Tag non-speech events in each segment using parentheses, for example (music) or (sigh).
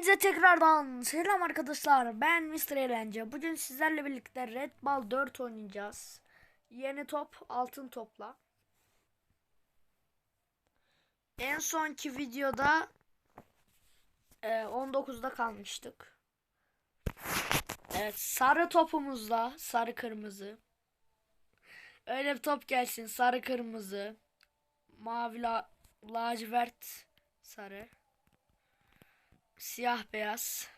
Hepinize tekrardan selam arkadaşlar. Ben Mr. Eğlence. Bugün sizlerle birlikte Red Ball 4 oynayacağız. Yeni top altın topla. En sonki videoda e, 19'da kalmıştık. Evet sarı topumuzda sarı kırmızı. Öyle bir top gelsin sarı kırmızı. Mavi la, lacivert sarı. Siyah beyaz.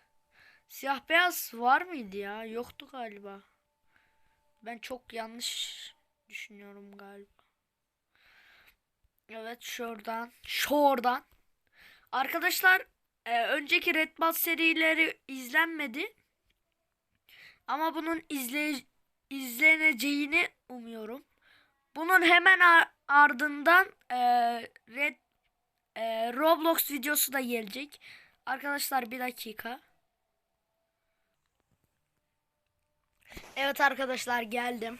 Siyah beyaz var mıydı ya? Yoktu galiba. Ben çok yanlış düşünüyorum galiba. Evet şuradan. Şuradan. Arkadaşlar e, önceki Red Bull serileri izlenmedi. Ama bunun izley izleneceğini umuyorum. Bunun hemen ar- ardından e, Red e, Roblox videosu da gelecek. Arkadaşlar bir dakika. Evet arkadaşlar geldim.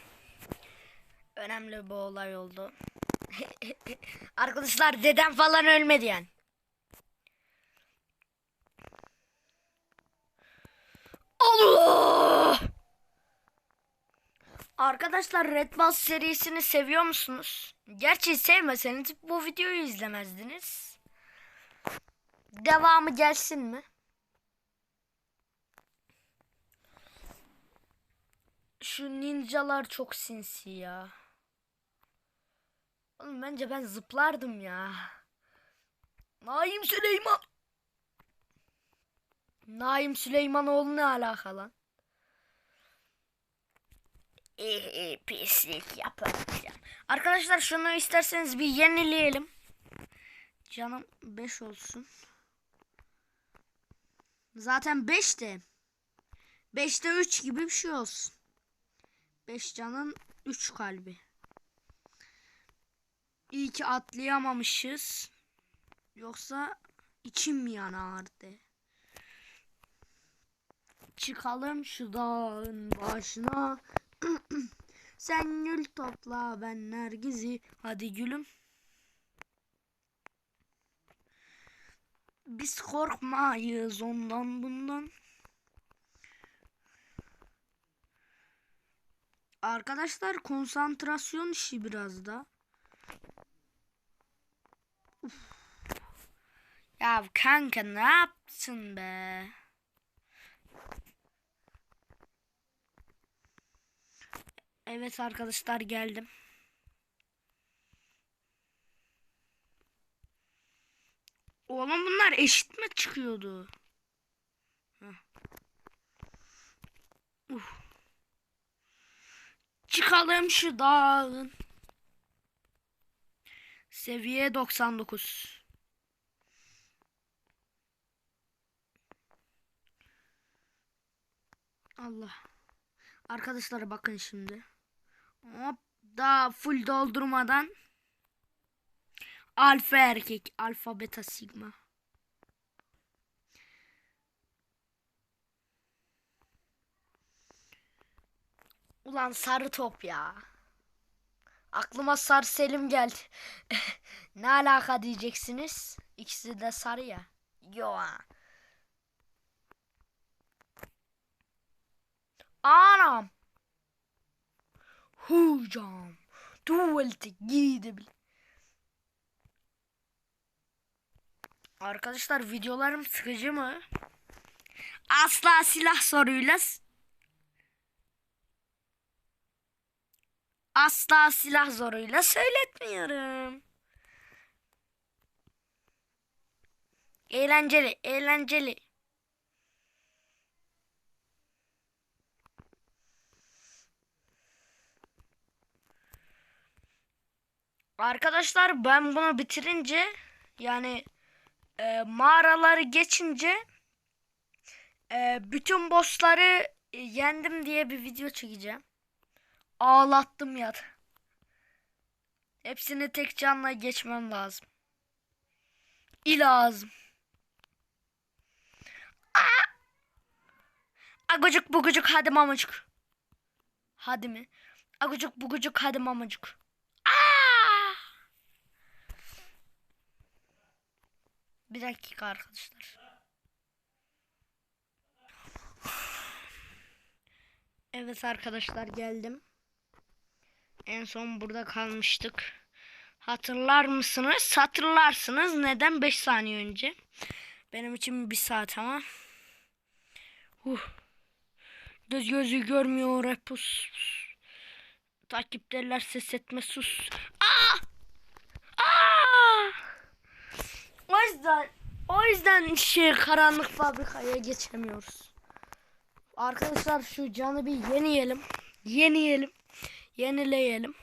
Önemli bir olay oldu. (laughs) arkadaşlar dedem falan ölmedi yani. Allah! Arkadaşlar Red Bull serisini seviyor musunuz? Gerçi sevmeseniz bu videoyu izlemezdiniz. Devamı gelsin mi? Şu ninjalar çok sinsi ya. Oğlum bence ben zıplardım ya. Naim Süleyman. Naim Süleymanoğlu ne alaka lan? İyi iyi pislik yapacağım. Arkadaşlar şunu isterseniz bir yenileyelim. Canım 5 olsun. Zaten 5 de. 5'te 3 gibi bir şey olsun. 5 canın 3 kalbi. İyi ki atlayamamışız. Yoksa içim yanardı? Çıkalım şu dağın başına. (clears throat) Sen gül topla ben nergizi. Hadi gülüm. Biz korkmayız ondan bundan. Arkadaşlar konsantrasyon işi biraz da. Ya kanka ne yaptın be? Evet arkadaşlar geldim. Oğlum bunlar eşit mi çıkıyordu? Uf. Çıkalım şu dağın. Seviye 99. Allah. Arkadaşlar bakın şimdi. Hop daha full doldurmadan alfa erkek alfa beta sigma. Ulan sarı top ya. Aklıma sarı Selim geldi. (laughs) ne alaka diyeceksiniz? İkisi de sarı ya. Yo. Anam. Hocam. Tuvalete gidebilir. Arkadaşlar videolarım sıkıcı mı? Asla silah soruyla Asla silah zoruyla söyletmiyorum. Eğlenceli, eğlenceli. Arkadaşlar ben bunu bitirince yani e, mağaraları geçince e, bütün bossları yendim diye bir video çekeceğim ağlattım ya. Hepsini tek canla geçmem lazım. İlazım. Agucuk bugucuk hadi mamucuk. Hadi mi? Agucuk bugucuk hadi mamucuk. Bir dakika arkadaşlar. Evet arkadaşlar geldim. En son burada kalmıştık. Hatırlar mısınız? Hatırlarsınız. Neden 5 saniye önce? Benim için bir saat ama. Huh. Göz gözü görmüyor hep pus. Takipteler ses etme sus. Aa! Aa! O yüzden o yüzden şey karanlık fabrikaya geçemiyoruz. Arkadaşlar şu canı bir yeniyelim. Yeniyelim. Yenileyelim.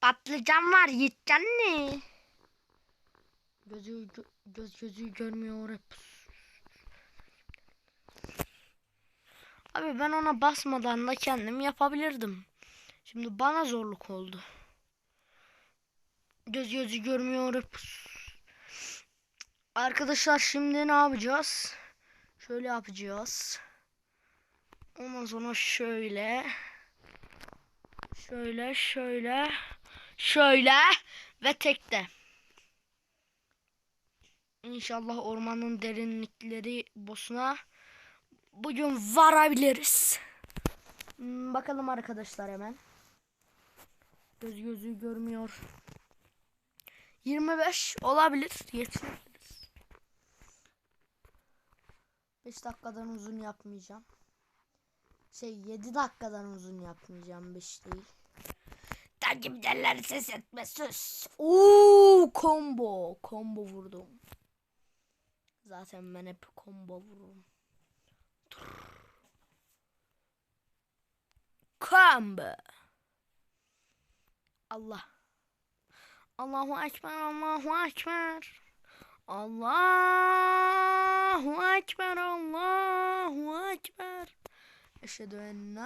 Patlıcan var yiyeceksin ne? Gözü gö- göz gözü görmüyor hep. Abi ben ona basmadan da kendim yapabilirdim. Şimdi bana zorluk oldu. Göz gözü görmüyor hep. Arkadaşlar şimdi ne yapacağız? Şöyle yapacağız. Ondan sonra şöyle. Şöyle şöyle. Şöyle. Ve tekte. İnşallah ormanın derinlikleri boss'una bugün varabiliriz. Hmm, Bakalım arkadaşlar hemen. Göz gözü görmüyor. 25 olabilir. Yetişebilir. 5 dakikadan uzun yapmayacağım. Şey 7 dakikadan uzun yapmayacağım 5 değil. Takipçiler ses etme sus. Oo combo. Combo vurdum. Zaten ben hep combo vururum. Combo. Allah. Allahu Ekber, Allahu Ekber. Allahu Ekber, Allahu Ekber. Eşhedü en la.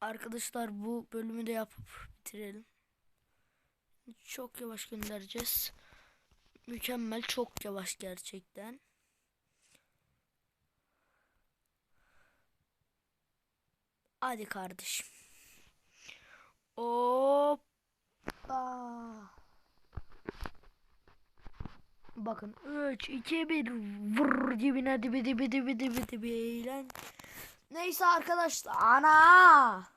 Arkadaşlar bu bölümü de yapıp bitirelim. Çok yavaş göndereceğiz. Mükemmel çok yavaş gerçekten. Hadi kardeşim. Hoppa. Bakın 3 2 1 vur dibine dibi dibi dibi dibi dibi lan. Neyse arkadaşlar ana.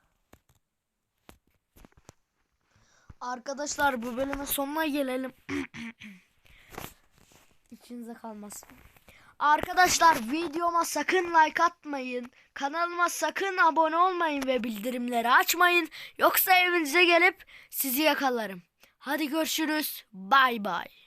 Arkadaşlar bu bölümün sonuna gelelim. (clears throat) İçinize kalmasın. Arkadaşlar videoma sakın like atmayın. Kanalıma sakın abone olmayın ve bildirimleri açmayın. Yoksa evinize gelip sizi yakalarım. Hadi görüşürüz. Bay bay.